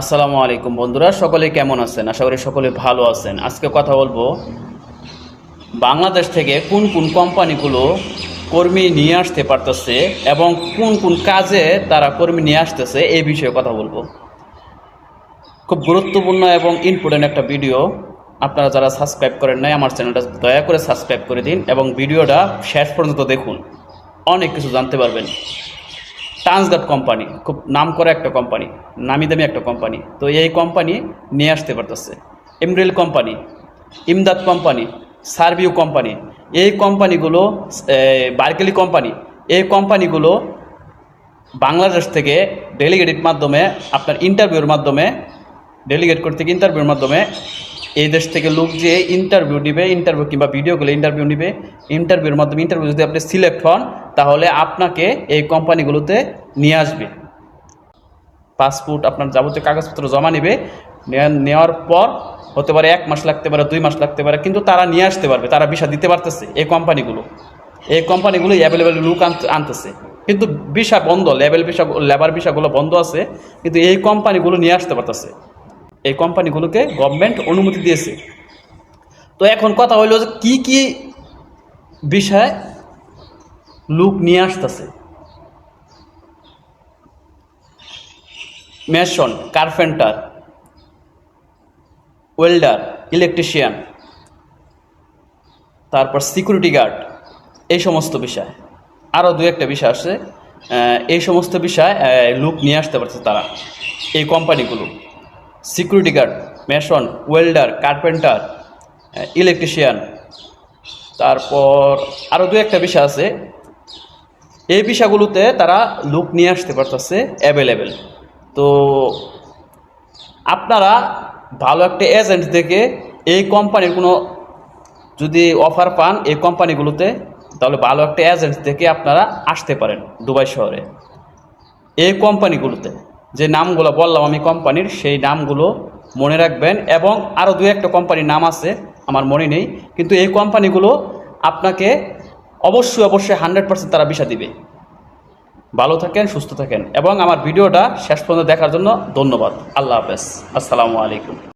আসসালামু আলাইকুম বন্ধুরা, সকলে কেমন আছেন? আশা করি সকলে ভালো আছেন। আজকে কথা বলব বাংলাদেশ থেকে কোন কোন কোম্পানিগুলো কর্মী নিয়ে আসতে পারতেছে এবং কোন কোন কাজে তারা কর্মী নিয়ে আসতেছে এই বিষয়ে কথা বলব। খুব গুরুত্বপূর্ণ এবং ইম্পর্টেন্ট একটা ভিডিও আপনারা যারা সাবস্ক্রাইব করেন নাই, আমার চ্যানেলটা দয়া করে সাবস্ক্রাইব করে দিন এবং ভিডিওটা শেষ পর্যন্ত দেখুন। অনেক কিছু জানতে পারবেন। ট্রান্সগার্ড কোম্পানি খুব নাম করা একটা কোম্পানি নামি দামি একটা কোম্পানি তো এই কোম্পানি নিয়ে আসতে পারতেছে। এমরেল কোম্পানি ইমদাদ কোম্পানি সার্ভিউ কোম্পানি এই কোম্পানিগুলো বার্কেলি কোম্পানি এই কোম্পানিগুলো বাংলাদেশ থেকে ডেলিগেটের মাধ্যমে, আপনার ইন্টারভিউর মাধ্যমে ডেলিগেট করতে ইন্টারভিউর মাধ্যমে, এই দেশ থেকে লোক যে ইন্টারভিউ নিবে ইন্টারভিউ কিংবা ভিডিওগুলো ইন্টারভিউ নিবে ইন্টারভিউর মাধ্যমে ইন্টারভিউ যদি আপনি সিলেক্ট হন তাহলে আপনাকে এই কোম্পানিগুলোতে নিয়ে আসবে। পাসপোর্ট আপনার যাবতীয় কাগজপত্র জমা নেবে। নেওয়ার পর হতে পারে এক মাস লাগতে পারে, দুই মাস লাগতে পারে, কিন্তু তারা নিয়ে আসতে পারবে, তারা ভিসা দিতে পারতেছে এই কোম্পানিগুলো। এই কোম্পানিগুলো অ্যাভেলেবেল লুক আনতেছে। কিন্তু ভিসা বন্ধ লেবেল ভিসা লেবার ভিসাগুলো বন্ধ আছে, কিন্তু এই কোম্পানিগুলো নিয়ে আসতে পারতেছে। এই কোম্পানিগুলোকে গভর্নমেন্ট অনুমতি দিয়েছে। তো এখন কথা হইল যে কী কী বিষয় লুক নিয়ে আসতেছে। মেশন, কার্পেন্টার, ওয়েল্ডার, ইলেকট্রিশিয়ান, তারপর সিকিউরিটি গার্ড, এই সমস্ত বিষয়। আরও দু একটা বিষয় আছে। এই সমস্ত বিষয় লুক নিয়ে আসতে পারছে তারা, এই কোম্পানিগুলো। Security guard, mason, welder, carpenter electrician, তারপর আরও দু একটা বিষয় আছে। এই বিষয়গুলোতে তারা লুক নিয়ে আসতে পারতেছে অ্যাভেলেবেল তো আপনারা ভালো একটা এজেন্ট থেকে এই কোম্পানির কোনো যদি অফার পান এই কোম্পানিগুলোতে তাহলে ভালো একটা এজেন্ট থেকে আপনারা আসতে পারেন দুবাই শহরে। এই কোম্পানিগুলোতে যে নামগুলো বললাম আমি কোম্পানির সেই নামগুলো মনে রাখবেন এবং আরও দু একটা কোম্পানির নাম আছে, আমার মনে নেই। কিন্তু এই কোম্পানিগুলো আপনাকে অবশ্যই অবশ্যই হান্ড্রেড পার্সেন্ট তারা বিষা দিবে। ভালো থাকেন, সুস্থ থাকেন। এবং আমার ভিডিওটা শেষ পর্যন্ত দেখার জন্য ধন্যবাদ। আল্লাহ হাফেজ। আসসালামু আলাইকুম।